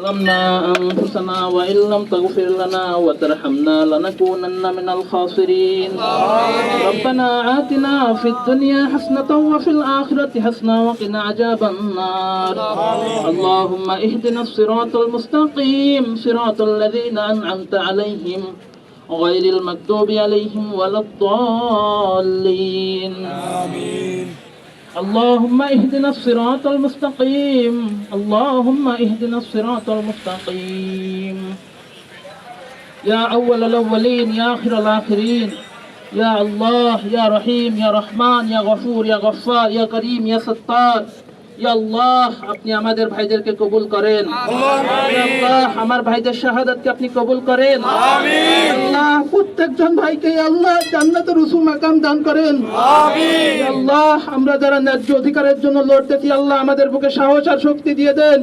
ظلمنا أنفسنا وإن لم تغفر لنا وترحمنا لنكونن من الخاسرين. ربنا آتنا في الدنيا حسنة وفي الآخرة حسنة وقنا عذاب النار. اللهم اهدنا الصراط المستقيم صراط الذين أنعمت عليهم غير المكتوب عليهم ولا الضالين. اللهم اهدنا الصراط المستقيم. اللهم اهدنا الصراط المستقيم. يا أول الأولين يا آخر الآخرين. يا الله يا رحيم يا رحمن يا غفور يا غفار يا كريم يا ستار. আল্লাহ আপনি আমাদের ভাইদেরকে কবুল করেন। আল্লাহ আমার ভাইদের শাহাদাতকে আপনি কবুল করেন। আল্লাহ প্রত্যেকজন ভাইকে আল্লাহ উসুল মাকাম দান করেন। আল্লাহ আমরা যারা ন্যায্য অধিকারের জন্য লড়তেছি আল্লাহ আমাদের বুকে সাহস আর শক্তি দিয়ে দেন।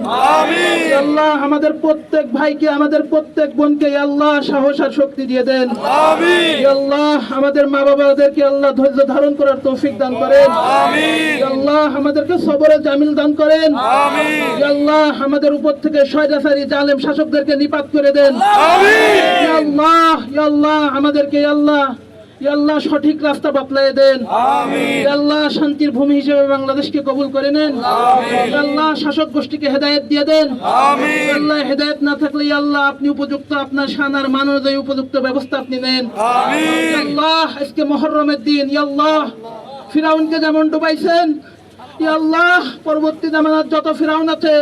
আল্লাহ আমাদের প্রত্যেক ভাইকে আমাদের প্রত্যেক বোনকে আল্লাহ সাহস আর শক্তি দিয়ে দেন। আল্লাহ আমাদের মা বাবাদেরকে আল্লাহ ধৈর্য ধারণ করার তৌফিক দান করেন। আল্লাহ আমাদেরকে সবরের জামিল দান করেন আল্লাহ আমাদের উপর থেকে শয়দাচারী জালেম শাসকদেরকে নিপাত করে দেন আল্লাহ আল্লাহ আমাদেরকে আল্লাহ আল্লাহ সঠিক রাস্তা বাতলায় দেন আল্লাহ শান্তির ভূমি হিসেবে বাংলাদেশকে কবুল করে নেন আল্লাহ শাসক গোষ্ঠীকে হেদায়েত দিয়ে দেন ইয়া আল্লাহ হেদায়েত না থাকলে আল্লাহ আপনি উপযুক্ত আপনার সানার মান অনুযায়ী উপযুক্ত ব্যবস্থা আপনি নেন আল্লাহ আজকে মহরমের দিন ইয়া আল্লাহ ফিরাউনকে যেমন ডুবাইছেন ইয়া আল্লাহ পরবর্তী জামানার যত ফিরাউন আছে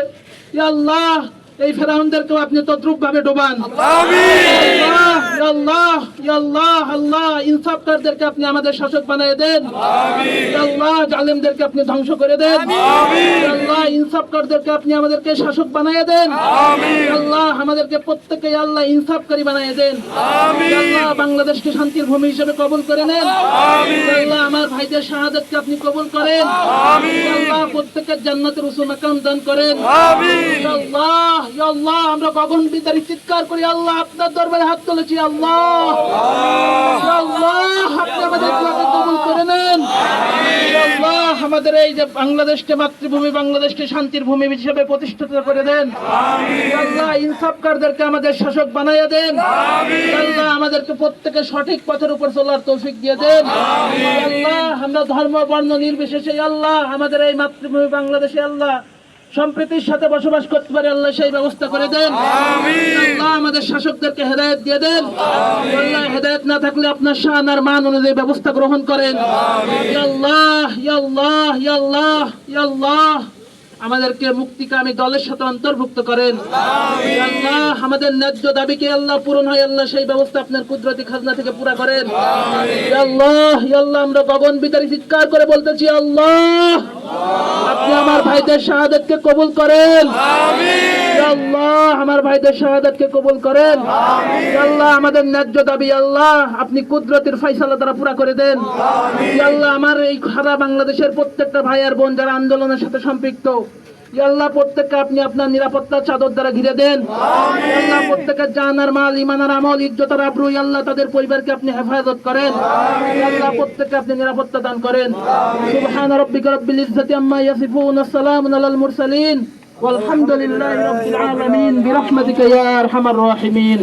ইয়া আল্লাহ এই ফেরাউনদেরকেও আপনি তদ্রুপ ভাবে ডোবান আল্লাহ, আল্লাহ আল্লাহ আল্লাহ ইনসাফকারদেরকে আপনি আমাদের শাসক বানিয়ে দেন। আল্লাহ জালেমদেরকে আপনি ধ্বংস করে দেন। আল্লাহ ইনসাফকারদেরকে আপনি আমাদেরকে শাসক বানিয়ে দেন। আল্লাহ আমাদেরকে প্রত্যেকে আল্লাহ ইনসাফকারী বানিয়ে দেন। আল্লাহ বাংলাদেশকে শান্তির ভূমি হিসেবে কবুল করে নেন। আল্লাহ আমার ভাইদের শাহাদাতকে আপনি কবুল করেন। আল্লাহ প্রত্যেকের জান্নাতের উসুল মাকাম দান করেন। আল্লাহ আল্লাহ, আমরা গগন বিদারি চিৎকার করি, আল্লাহ, আপনার দরবারে হাত তুলেছি, আল্লাহ। আল্লাহ, আপনি আমাদের কবুল করে নেন। আল্লাহ, আমাদের এই যে বাংলাদেশকে মাতৃভূমি, বাংলাদেশকে শান্তির ভূমি হিসেবে প্রতিষ্ঠিত করে দেন। আল্লাহ ইনসাফকারদেরকে আমাদের শাসক বানাইয়া দেন। আল্লাহ, আমাদেরকে প্রত্যেকে সঠিক পথের উপর চলার তৌফিক দিয়ে দেন। আল্লাহ, আমরা ধর্ম, বর্ণ নির্বিশেষে আল্লাহ, আমাদের এই মাতৃভূমি বাংলাদেশে, আল্লাহ সম্প্রীতির সাথে বসবাস করতে পারে আল্লাহ সেই ব্যবস্থা করে দেন। আল্লাহ আমাদের শাসকদেরকে হেদায়েত দিয়ে দেন। আল্লাহ হেদায়েত না থাকলে আপনার শান আর মান অনুযায়ী ব্যবস্থা গ্রহণ করেন। আল্লাহ আল্লাহ আল্লাহ আল্লাহ। আমাদেরকে মুক্তিকামী দলের সাথে অন্তর্ভুক্ত করেন। আল্লাহ আমাদের ন্যায্য দাবিকে আল্লাহ পূরণ হয় আল্লাহ সেই ব্যবস্থা আপনার কুদরতি খাজনা থেকে পুরা করেন। আল্লাহ আল্লাহ আমরা গগন বিতারি চিৎকার করে বলতেছি আল্লাহ! আপনি আমার ভাইদের শাহাদাতকে কবুল করেন। আল্লাহ আমার ভাইদের শাহাদাতকে কবুল করেন। আল্লাহ আমাদের ন্যায্য দাবি আল্লাহ আপনি কুদরতের ফয়সালা দ্বারা পুরা করে দেন। আল্লাহ আমার এই সারা বাংলাদেশের প্রত্যেকটা ভাই আর বোন যারা আন্দোলনের সাথে সম্পৃক্ত আল্লাহ প্রত্যেককে আপনি আপনার নিরাপত্তা চাদর দ্বারা ঘিরে দেন ইয়া আল্লাহ প্রত্যেকের জান আর মাল ইমান আর আমল ইজ্জত আর আব্রু ইয়া আল্লাহ তাদের পরিবারকে আপনি হেফাজত করেন ইয়া আল্লাহ প্রত্যেককে আপনি নিরাপত্তা দান করেন সুবহান রাব্বিকা রাব্বিল ইজ্জাতি আম্মা ইয়াসিফুন আসসালামু আলাল মুরসালিন والحمد لله رب العالمين برحمتك يا ارحم الراحمين